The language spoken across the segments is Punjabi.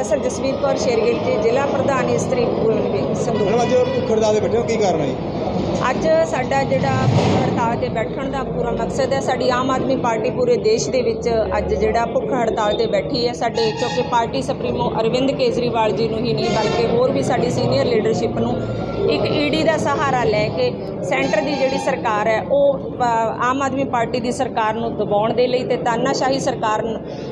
ਪ੍ਰੋਫੈਸਰ ਜਸਵੀਰ ਕੌਰ ਸ਼ੇਰਗਿੱਲ ਜੀ ਜ਼ਿਲ੍ਹਾ ਪ੍ਰਧਾਨ ਇਸਤਰੀ ਸੰਗਰੂਰ ਮੈਡਮ ਅੱਜ ਭੁੱਖ ਹੜਤਾਲ ਤੇ ਬੈਠੇ ਹੋ ਕੀ ਕਾਰਨ ਹੈ ਅੱਜ ਸਾਡਾ ਜਿਹੜਾ ਭੁੱਖ ਹੜਤਾਲ ਤੇ ਬੈਠਣ ਦਾ ਪੂਰਾ ਮਕਸਦ ਹੈ ਸਾਡੀ ਆਮ ਆਦਮੀ ਪਾਰਟੀ ਪੂਰੇ ਦੇਸ਼ ਦੇ ਵਿੱਚ ਅੱਜ ਜਿਹੜਾ ਭੁੱਖ ਹੜਤਾਲ ਤੇ ਬੈਠੀ ਹੈ ਸਾਡੇ ਕਿਉਂਕਿ ਪਾਰਟੀ ਸੁਪਰੀਮੋ ਅਰਵਿੰਦ ਕੇਜਰੀਵਾਲ ਜੀ ਨੂੰ ਹੀ ਨਹੀਂ ਬਲਕਿ ਹੋਰ ਵੀ ਸਾਡੀ ਸੀਨੀਅਰ ਲੀਡਰਸ਼ਿਪ ਨੂੰ ਇੱਕ ਈਡੀ ਦਾ ਸਹਾਰਾ ਲੈ ਕੇ ਸੈਂਟਰ ਦੀ ਜਿਹੜੀ ਸਰਕਾਰ ਹੈ ਉਹ ਆਮ ਆਦਮੀ ਪਾਰਟੀ ਦੀ ਸਰਕਾਰ ਨੂੰ ਦਬਾਉਣ ਦੇ ਲਈ ਤੇ ਤਾਨਾਸ਼ਾਹੀ ਸਰਕਾਰ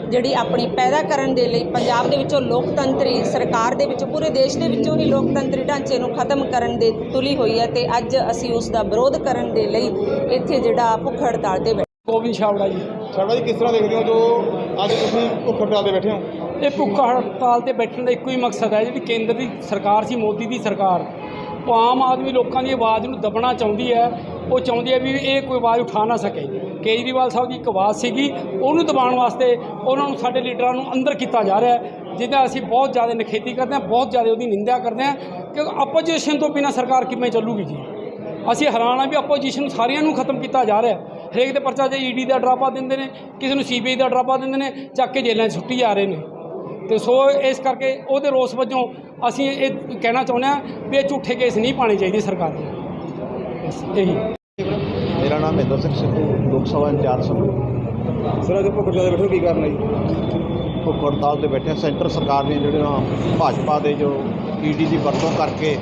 ਜਿਹੜੀ ਆਪਣੀ ਪੈਦਾ ਕਰਨ ਦੇ ਲਈ ਪੰਜਾਬ ਦੇ ਵਿੱਚੋਂ ਲੋਕਤੰਤਰੀ ਸਰਕਾਰ ਦੇ ਵਿੱਚੋਂ ਪੂਰੇ ਦੇਸ਼ ਦੇ ਵਿੱਚੋਂ ਹੀ ਲੋਕਤੰਤਰੀ ਢਾਂਚੇ ਨੂੰ ਖਤਮ ਕਰਨ ਦੇ ਤੁਲੀ ਹੋਈ ਹੈ ਤੇ ਅੱਜ ਅਸੀਂ ਉਸ ਦਾ ਵਿਰੋਧ ਕਰਨ ਦੇ ਲਈ ਇੱਥੇ ਜਿਹੜਾ ਭੁੱਖ ਹੜਤਾਲ ਤੇ ਬੈਠੇ ਗੋਬਿੰਦ ਛਾਵੜਾ ਜੀ? ਸਾਡਾ ਜੀ ਕਿਸ ਤਰ੍ਹਾਂ ਦੇਖਦੇ ਹੋ ਜੋ ਅੱਜ ਤੁਸੀਂ ਭੁੱਖ ਹੜਤਾਲ ਤੇ ਬੈਠੇ ਹੋ? ਇਹ ਭੁੱਖ ਹੜਤਾਲ ਤੇ ਬੈਠਣ ਦਾ ਇੱਕੋ ਹੀ ਮਕਸਦ ਹੈ ਜਿਹੜੀ ਕੇਂਦਰ ਦੀ ਸਰਕਾਰ ਸੀ ਮੋਦੀ ਦੀ ਸਰਕਾਰ। ਉਹ ਆਮ ਆਦਮੀ ਲੋਕਾਂ ਦੀ ਆਵਾਜ਼ ਨੂੰ ਦਬਣਾ ਚਾਹੁੰਦੀ ਹੈ, ਉਹ ਚਾਹੁੰਦੀ ਹੈ ਵੀ ਇਹ ਕੋਈ ਆਵਾਜ਼ ਉਠਾ ਨਾ ਸਕੇ। ਕੇਜਰੀਵਾਲ ਸਾਹਿਬ ਦੀ ਇੱਕ ਆਵਾਜ਼ ਸੀਗੀ, ਉਹਨੂੰ ਦਬਾਉਣ ਵਾਸਤੇ ਉਹਨਾਂ ਨੂੰ ਸਾਡੇ ਲੀਡਰਾਂ ਨੂੰ ਅੰਦਰ ਕੀਤਾ ਜਾ ਰਿਹਾ ਹੈ, ਜਿਹਦਾ ਅਸੀਂ ਬਹੁਤ ਜ਼ਿਆਦਾ ਨਿਖੇਧੀ ਕਰਦੇ ਹਾਂ, ਬਹੁਤ ਜ਼ਿਆਦਾ ਉਹਦੀ ਨਿੰਦਿਆ ਕਰਦੇ ਹਾਂ ਕਿ ਆਪੋਜੀਸ਼ਨ ਤੋਂ ਬਿਨਾਂ ਸਰਕਾਰ ਕਿਵੇਂ ਚੱਲੂਗੀ ਜੀ? ਅਸੀਂ ਹੈਰਾਨ ਆ ਵੀ ਆਪੋਜੀਸ਼ਨ ਸਾਰਿਆਂ ਨੂੰ ਖਤਮ ਕੀਤਾ ਜਾ ਰਿਹਾ ਹਰੇਕ ਦੇ ਪਰਚਾ ਜੇ ਈਡੀ ਦਾ ਡਰਾਪਾ ਦਿੰਦੇ ਨੇ, ਕਿਸੇ ਨੂੰ ਸੀਬੀਆਈ ਦਾ ਡਰਾਪਾ ਦਿੰਦੇ ਨੇ, ਚੱਕ ਕੇ ਜੇਲ੍ਹਾਂ 'ਚ ਸੁੱਟੀ ਜਾ ਰਹੇ ਨੇ। ਤੇ ਸੋ ਇਸ ਕਰਕੇ ਉਹਦੇ ਰੋਸ ਵਜੋਂ ਅਸੀਂ ਇਹ ਕਹਿਣਾ ਚਾਹੁੰਦੇ ਹਾਂ ਵੀ ਇਹ ਝੂਠੇ ਕੇਸ ਨਹੀਂ ਪਾਣੇ ਚਾਹੀਦੇ ਸਰਕਾਰ ਨੂੰ ਬਸ ਇਹੀ। ਮੇਰਾ ਨਾਮ ਮਹਿੰਦਰ ਸਿੰਘ ਸਿੱਧੂ ਲੋਕ ਸਭਾ ਇੰਚਾਰਜ ਸੰਗਰੂਰ ਸਰ ਅੱਜ ਭੁੱਖ ਤੇ ਬੈਠੇ ਕੀ ਕਾਰਨ ਹੈ ਜੀ? ਭੁੱਖ ਹੜਤਾਲ ਤੇ ਬੈਠੇ। ਸੈਂਟਰ ਸਰਕਾਰ ਦੀਆਂ ਜਿਹੜੀਆਂ ਭਾਜਪਾ ਦੇ ਜੋ ਈਡੀ ਦੀ ਵਰਤੋਂ ਕਰਕੇ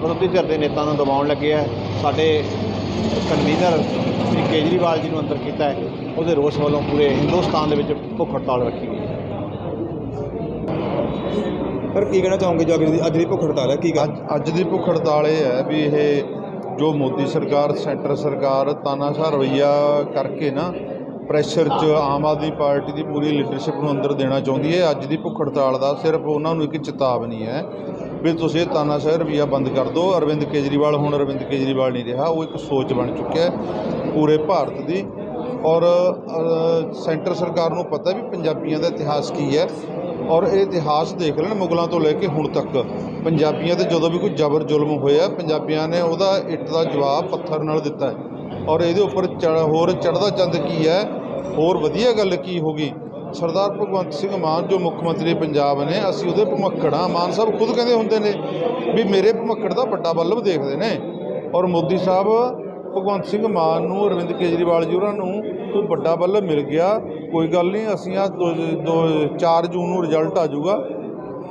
ਵਿਰੋਧੀ ਧਿਰ ਦੇ ਨੇਤਾ ਨੂੰ ਦਬਾਉਣ ਲੱਗੇ ਆ ਸਾਡੇ ਕਨਵੀਨਰ ਸ੍ਰੀ ਕੇਜਰੀਵਾਲ ਜੀ ਨੂੰ ਅੰਦਰ ਕੀਤਾ ਹੈ ਉਹਦੇ ਰੋਸ ਵੱਲੋਂ ਪੂਰੇ ਹਿੰਦੁਸਤਾਨ ਦੇ ਵਿੱਚ ਭੁੱਖ ਹੜਤਾਲ ਰੱਖੀ ਗਈ ਹੈ ਪਰ ਕੀ ਕਹਿਣਾ ਚਾਹੋਗੇ ਜੋ ਅੱਜ ਦੀ ਅੱਜ ਦੀ ਭੁੱਖ ਹੜਤਾਲ ਹੈ? ਕੀ ਅੱਜ ਅੱਜ ਦੀ ਭੁੱਖ ਹੜਤਾਲ ਇਹ ਹੈ ਵੀ ਇਹ ਜੋ ਮੋਦੀ ਸਰਕਾਰ, ਸੈਂਟਰ ਸਰਕਾਰ ਤਾਨਾਸ਼ਾਹ ਰਵਈਆ ਕਰਕੇ ਨਾ ਪ੍ਰੈਸ਼ਰ 'ਚ ਆਮ ਆਦਮੀ ਪਾਰਟੀ ਦੀ ਪੂਰੀ ਲੀਡਰਸ਼ਿਪ ਨੂੰ ਅੰਦਰ ਦੇਣਾ ਚਾਹੁੰਦੀ ਹੈ। ਅੱਜ ਦੀ ਭੁੱਖ ਹੜਤਾਲ ਦਾ ਸਿਰਫ ਉਹਨਾਂ ਨੂੰ ਇੱਕ ਚੇਤਾਵਨੀ ਹੈ ਵੀ ਤੁਸੀਂ ਇਹ ਤਾਨਾਸ਼ਾਹ ਰਵਈਆ ਬੰਦ ਕਰ ਦਿਓ। ਅਰਵਿੰਦ ਕੇਜਰੀਵਾਲ ਹੁਣ ਅਰਵਿੰਦ ਕੇਜਰੀਵਾਲ ਨਹੀਂ ਰਿਹਾ, ਉਹ ਇੱਕ ਸੋਚ ਬਣ ਚੁੱਕਿਆ ਪੂਰੇ ਭਾਰਤ ਦੀ। ਔਰ ਸੈਂਟਰ ਸਰਕਾਰ ਨੂੰ ਪਤਾ ਵੀ ਪੰਜਾਬੀਆਂ ਦਾ ਇਤਿਹਾਸ ਕੀ ਹੈ। ਔਰ ਇਹ ਇਤਿਹਾਸ ਦੇਖ ਲੈਣ ਮੁਗਲਾਂ ਤੋਂ ਲੈ ਕੇ ਹੁਣ ਤੱਕ। ਪੰਜਾਬੀਆਂ ਤੇ ਜਦੋਂ ਵੀ ਕੋਈ ਜ਼ਬਰ ਜ਼ੁਲਮ ਹੋਇਆ, ਪੰਜਾਬੀਆਂ ਨੇ ਉਹਦਾ ਇੱਟ ਦਾ ਜਵਾਬ ਪੱਥਰ ਨਾਲ ਦਿੱਤਾ ਹੈ। ਔਰ ਇਹਦੇ ਉੱਪਰ ਚੜ੍ਹ- ਹੋਰ ਚੜ੍ਹਦਾ ਚੰਦ ਕੀ ਹੈ? ਹੋਰ ਵਧੀਆ ਗੱਲ ਕੀ ਹੋਗੀ ਸਰਦਾਰ ਭਗਵੰਤ ਸਿੰਘ ਮਾਨ, ਜੋ ਮੁੱਖ ਮੰਤਰੀ ਪੰਜਾਬ ਨੇ, ਅਸੀਂ ਉਹਦੇ ਭਮੱਕੜਾਂ ਮਾਨ ਸਾਹਿਬ ਖੁਦ ਕਹਿੰਦੇ ਹੁੰਦੇ ਨੇ ਵੀ ਮੇਰੇ ਭਮੱਕੜ ਦਾ ਵੱਡਾ ਬੱਲਬ ਦੇਖਦੇ ਨੇ। ਔਰ ਮੋਦੀ ਸਾਹਿਬ ਭਗਵੰਤ ਸਿੰਘ ਮਾਨ ਨੂੰ ਅਰਵਿੰਦ ਕੇਜਰੀਵਾਲ ਜੀ ਉਹਨਾਂ ਨੂੰ ਕੋਈ ਵੱਡਾ ਬੱਲਬ ਮਿਲ ਗਿਆ ਕੋਈ ਗੱਲ ਨਹੀਂ ਅਸੀਂ ਆ ਦੋ ਦੋ 4 ਜੂਨ ਨੂੰ ਰਿਜ਼ਲਟ ਆ ਜਾਊਗਾ।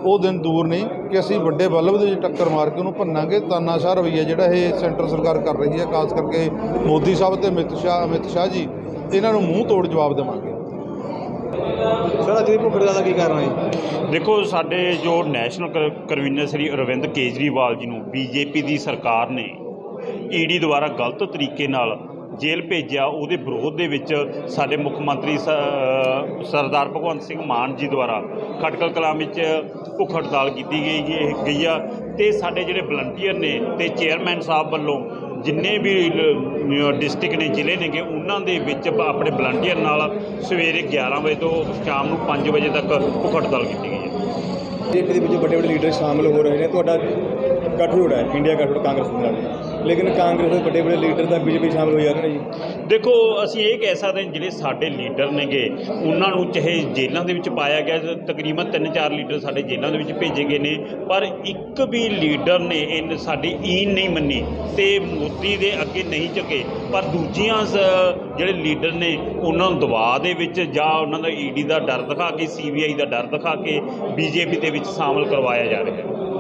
ਉਹ ਦਿਨ ਦੂਰ ਨਹੀਂ ਕਿ ਅਸੀਂ ਵੱਡੇ ਬੱਲਬ ਦੇ ਵਿੱਚ ਟੱਕਰ ਮਾਰ ਕੇ ਉਹਨੂੰ ਭੰਨਾਂਗੇ। ਤਾਨਾਸ਼ਾਹ ਰਵਈਆ ਜਿਹੜਾ ਇਹ ਸੈਂਟਰ ਸਰਕਾਰ ਕਰ ਰਹੀ ਹੈ ਖਾਸ ਕਰਕੇ ਮੋਦੀ ਸਾਹਿਬ ਤੇ ਅਮਿਤ ਸ਼ਾਹ ਅਮਿਤ ਸ਼ਾਹ ਜੀ ਇਹਨਾਂ ਨੂੰ ਮੂੰਹ ਤੋੜ ਜਵਾਬ ਦੇਵਾਂਗੇ। ਸਰ ਅੱਜ ਦੀ ਭੁੱਖ ਹੜਤਾਲ ਦਾ ਕੀ ਕਾਰਨ ਹੈ? ਜੀ ਦੇਖੋ ਸਾਡੇ ਜੋ ਨੈਸ਼ਨਲ ਕਨਵੀਨਰ ਸ੍ਰੀ ਅਰਵਿੰਦ ਕੇਜਰੀਵਾਲ ਜੀ ਨੂੰ ਬੀਜੇਪੀ ਦੀ ਸਰਕਾਰ ਨੇ ਈਡੀ ਦੁਆਰਾ ਗਲਤ ਤਰੀਕੇ ਨਾਲ ਜੇਲ੍ਹ ਭੇਜਿਆ, ਉਹਦੇ ਵਿਰੋਧ ਦੇ ਵਿੱਚ ਸਾਡੇ ਮੁੱਖ ਮੰਤਰੀ ਸ- ਸਰਦਾਰ ਭਗਵੰਤ ਸਿੰਘ ਮਾਨ ਜੀ ਦੁਆਰਾ ਖਟਕਲ ਕਲਾਂ ਵਿੱਚ ਭੁੱਖ ਹੜਤਾਲ ਕੀਤੀ ਗਈ ਗੀ- ਗਈ ਆ। ਤੇ ਸਾਡੇ ਜਿਹੜੇ ਵਲੰਟੀਅਰ ਨੇ ਤੇ ਚੇਅਰਮੈਨ ਸਾਹਿਬ ਵੱਲੋਂ ਜਿੰਨੇ ਵੀ ਡਿਸਟ੍ਰਿਕਟ ਨੇ, ਜ਼ਿਲ੍ਹੇ ਨੇਗੇ, ਉਹਨਾਂ ਦੇ ਵਿੱਚ ਆਪਣੇ ਵਲੰਟੀਅਰ ਨਾਲ ਸਵੇਰੇ 11 ਵਜੇ ਤੋਂ ਸ਼ਾਮ ਨੂੰ 5 ਵਜੇ ਤੱਕ ਭੁੱਖ ਹੜਤਾਲ ਕੀਤੀ ਗਈ ਹੈ ਬੀਜੇਪੀ ਦੇ ਵਿੱਚ ਵੱਡੇ ਵੱਡੇ ਲੀਡਰ ਸ਼ਾਮਲ ਹੋ ਰਹੇ ਨੇ। ਤੁਹਾਡਾ ਗੱਠਜੋੜ ਹੈ ਇੰਡੀਆ ਗੱਠਜੋੜ ਕਾਂਗਰਸ ਦੇ ਨਾਲ। ਲੇਕਿਨ ਕਾਂਗਰਸ ਦੇ ਵੱਡੇ ਵੱਡੇ ਲੀਡਰ ਤਾਂ ਬੀਜੇਪੀ ਸ਼ਾਮਲ ਹੋ ਜਾ ਰਹੇ ਜੀ। ਦੇਖੋ, ਅਸੀਂ ਇਹ ਕਹਿ ਸਕਦੇ ਹਾਂ ਜਿਹੜੇ ਸਾਡੇ ਲੀਡਰ ਨੇਗੇ, ਉਹਨਾਂ ਨੂੰ ਚਾਹੇ ਜੇਲ੍ਹਾਂ ਦੇ ਵਿੱਚ ਪਾਇਆ ਗਿਆ ਤਕਰੀਬਨ 3-4 ਲੀਡਰ ਸਾਡੇ ਜੇਲ੍ਹਾਂ ਦੇ ਵਿੱਚ ਭੇਜੇ ਗਏ ਨੇ, ਪਰ ਇੱਕ ਵੀ ਲੀਡਰ ਨੇ ਇਹ ਸਾਡੀ ਈਨ ਨਹੀਂ ਮੰਨੀ ਤੇ ਮੋਦੀ ਦੇ ਅੱਗੇ ਨਹੀਂ ਝੁਕੇ। ਪਰ ਦੂਜੀਆਂ ਸ- ਜਿਹੜੇ ਲੀਡਰ ਨੇ, ਉਹਨਾਂ ਨੂੰ ਦਬਾਅ ਦੇ ਵਿੱਚ ਜਾਂ ਉਹਨਾਂ ਦਾ ਈਡੀ ਦਾ ਡਰ ਦਿਖਾ ਕੇ ਸੀਬੀਆਈ ਦਾ ਡਰ ਦਿਖਾ ਕੇ ਬੀਜੇਪੀ ਦੇ ਵਿੱਚ ਸ਼ਾਮਲ ਕਰਵਾਇਆ ਜਾ ਰਿਹਾ ਹੈ।